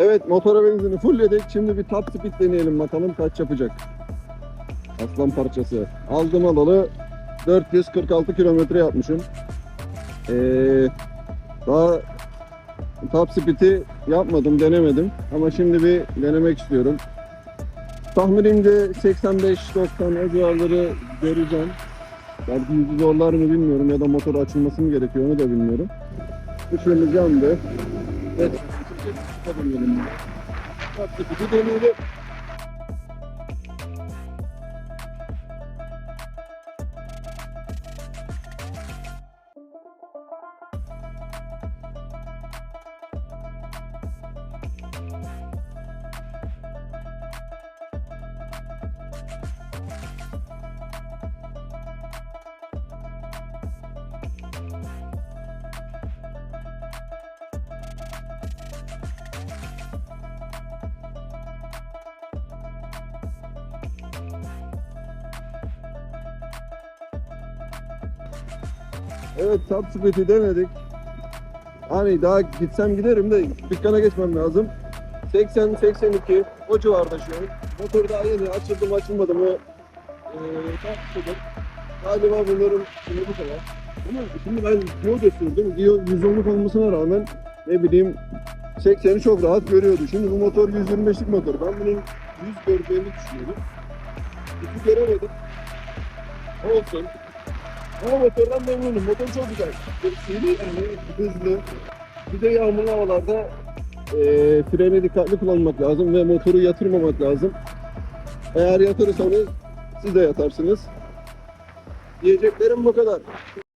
Evet motora benzini fullledik. Şimdi bir top speed deneyelim bakalım kaç yapacak. Aslan parçası. Aldım alalı 446 kilometre yapmışım. Ee, daha top speed'i yapmadım, denemedim. Ama şimdi bir denemek istiyorum. Tahminimce 85-90 o civarları göreceğim. Belki yüzü zorlar mı bilmiyorum ya da motor açılması mı gerekiyor onu da bilmiyorum. Işığımız yandı. Evet. Çıkabilirim. Bak bir deneyelim. Evet top speed'i denedik. Hani daha gitsem giderim de dükkana geçmem lazım. 80-82 o civarda şu an. Motor daha yeni açıldı mı açılmadı mı ee, tartışılır. Galiba bunların şimdi bu kadar. Ama şimdi ben Gio gösterdim. Gio 110'luk olmasına rağmen ne bileyim 80'i çok rahat görüyordu. Şimdi bu motor 125'lik motor. Ben bunun 100 göreceğini düşünüyordum. Hiç göremedim. Olsun. Ama motordan memnunum. Motor çok güzel. Seri yani hızlı. Bir de yağmurlu havalarda eee freni dikkatli kullanmak lazım ve motoru yatırmamak lazım. Eğer yatırırsanız siz de yatarsınız. Diyeceklerim bu kadar.